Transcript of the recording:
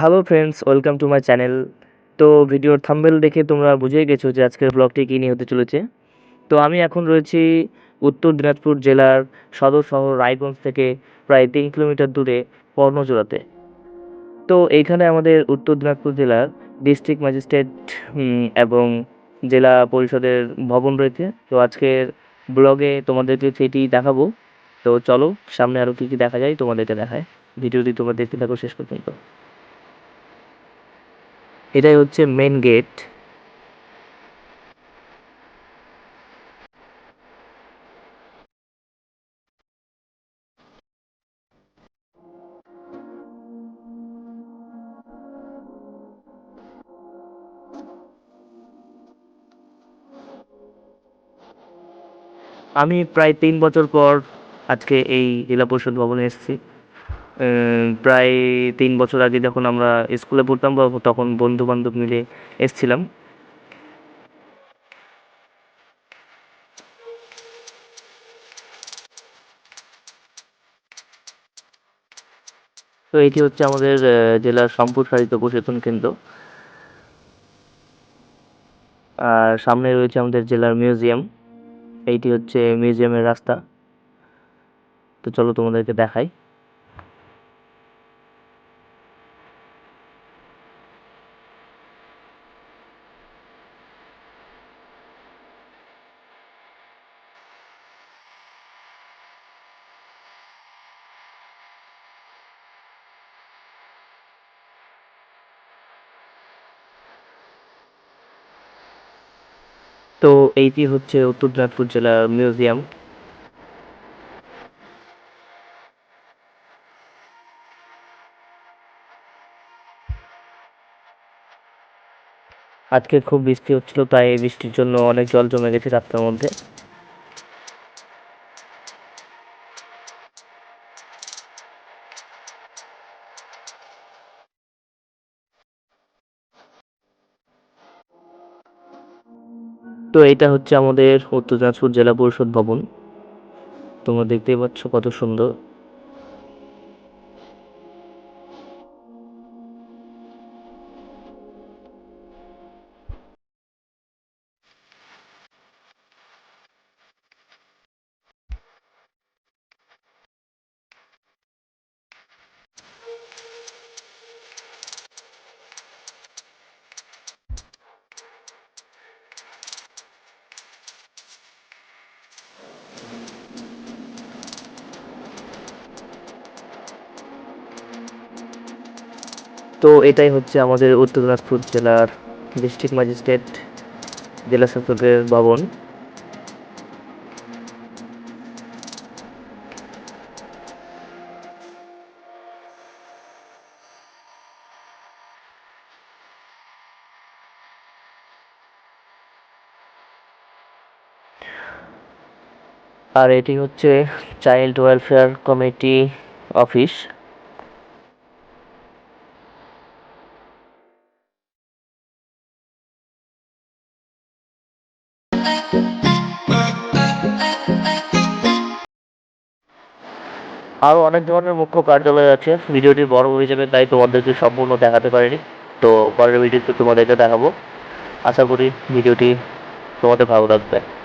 Hello friends welcome to my channel তো ভিডিওর thumbnail দেখে তোমরা বুঝেই গেছো যে আজকের ব্লগটি কী নিয়ে হতে চলেছে। তো আমি এখন রয়েছি উত্তর দিনাজপুর জেলার সদর শহর রায়গঞ্জ থেকে প্রায় তিন কিলোমিটার দূরে কর্ণজোড়াতে তো এইখানে আমাদের উত্তর দিনাজপুর জেলার ডিস্ট্রিক্ট ম্যাজিস্ট্রেট এবং জেলা পরিষদের ভবন রয়েছে। তো আজকের ব্লগে তোমাদেরকে সেটি দেখাবো। তো চলো সামনে আরও কী কী দেখা যায় তোমাদেরকে দেখায়। ভিডিওটি তোমরা দেখতে থাকো, শেষ পর্যন্ত। এটাই হচ্ছে মেন গেট আমি প্রায় তিন বছর পর আজকে এই জেলা পরিষদ ভবনে এসেছি। প্রায় তিন বছর আগে যখন আমরা স্কুলে পড়তাম, বা তখন বন্ধু বান্ধব মিলে এসছিলাম। তো এটি হচ্ছে আমাদের জেলার সম্প্রসারিত প্রশাসন কেন্দ্র। আর সামনে রয়েছে আমাদের জেলার মিউজিয়াম। এইটি হচ্ছে মিউজিয়ামের রাস্তা। তো চলো তোমাদেরকে দেখাই। তো এইটি হচ্ছে উত্তর দিনাজপুর জেলা মিউজিয়াম। আজকে খুব বৃষ্টি হচ্ছিল, তাই এই বৃষ্টির জন্য অনেক জল জমে গেছে রাস্তার মধ্যে। তো এইটা হচ্ছে আমাদের উত্তর দিনাজপুর জেলা পরিষদ ভবন। তোমরা দেখতেই পাচ্ছ কত সুন্দর। তো এটাই হচ্ছে আমাদের উত্তর দিনাজপুর জেলার ডিস্ট্রিক্ট ম্যাজিস্ট্রেট জেলা শাসকের ভবন। আর এটি হচ্ছে চাইল্ড ওয়েলফেয়ার কমিটি অফিস আরও অনেক ধরনের মুখ্য কার্যালয় আছে। ভিডিওটি বড় হিসেবে তাই তোমাদেরকে সম্পূর্ণ দেখাতে পারিনি। তো পরের ভিডিওতে তোমাদেরকে দেখাবো। আশা করি ভিডিওটি তোমাদের ভালো লাগবে।